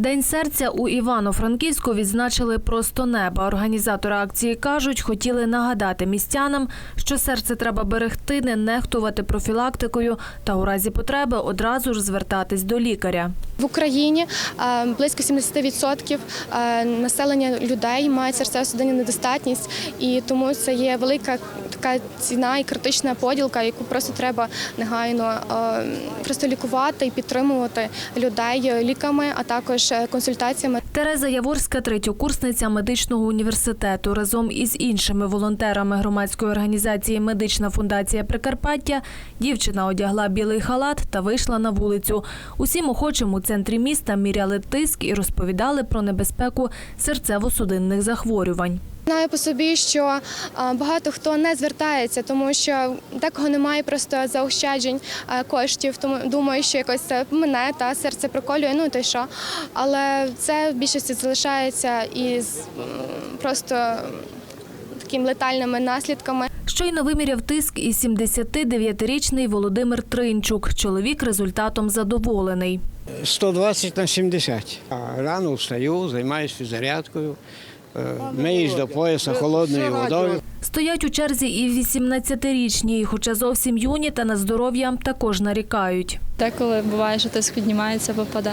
День серця у Івано-Франківську відзначили просто неба. Організатори акції кажуть, хотіли нагадати містянам, що серце треба берегти, не нехтувати профілактикою та у разі потреби одразу ж звертатись до лікаря. В Україні е, близько 70% е, населення людей мають серцево-судинну недостатність, і тому це є велика така ціна і критична поділка, яку просто треба негайно е, просто лікувати і підтримувати людей ліками, а також е, консультаціями. Тереза Яворська, третьокурсниця медичного університету, разом із іншими волонтерами громадської організації Медична фундація Прикарпаття, дівчина одягла білий халат та вийшла на вулицю. Усім охочим у центрі міста міряли тиск і розповідали про небезпеку серцево-судинних захворювань. Знаю по собі, що е, багато хто не звертається, тому що декого немає просто заощаджень е, коштів. Тому думаю, що якось це мене та серце проколює. Ну то й що. Але це в більшості залишається із просто такими летальними наслідками. Щойно виміряв тиск і 79-річний Володимир Тринчук. Чоловік результатом задоволений. 120 на 70. Рано встаю, займаюся фіззарядкою, миюсь до пояса холодною водою. Стоять у черзі і 18-річні, хоча зовсім юні та на здоров'я також нарікають. Деколи буває, що тиск піднімається, попаде.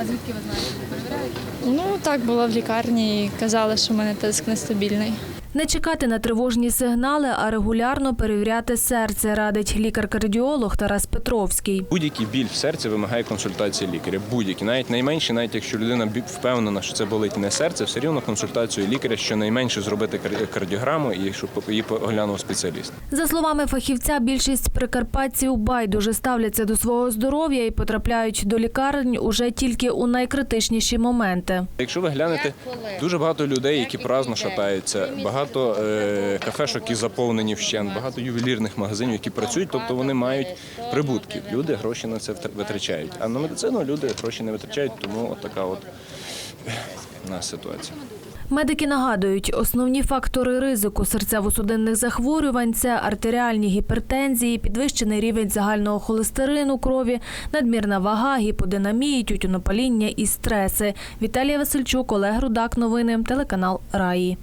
А звідки ви знаєте? Ну так була в лікарні і казали, що в мене тиск нестабільний. Не чекати на тривожні сигнали, а регулярно перевіряти серце, радить лікар-кардіолог Тарас Петровський. Будь-який біль в серці вимагає консультації лікаря. Будь-який, навіть найменший, навіть якщо людина впевнена, що це болить не серце, все рівно консультацію лікаря, щонайменше зробити кар- кардіограму і щоб її оглянув спеціаліст. За словами фахівця, більшість прикарпатців байдуже ставляться до свого здоров'я і потрапляють до лікарень уже тільки у найкритичніші моменти. Якщо ви глянете, дуже багато людей, які праздно шатаються, багато е, кафешок, які заповнені вщент, багато ювелірних магазинів, які працюють, тобто вони мають прибутки. Люди гроші на це витрачають. А на медицину люди гроші не витрачають, тому от така от е, у нас ситуація. Медики нагадують, основні фактори ризику серцево-судинних захворювань це артеріальні гіпертензії, підвищений рівень загального холестерину крові, надмірна вага, гіподинамії, тютюнопаління і стреси. Віталія Васильчук, Олег Рудак. Новини, телеканал Раї.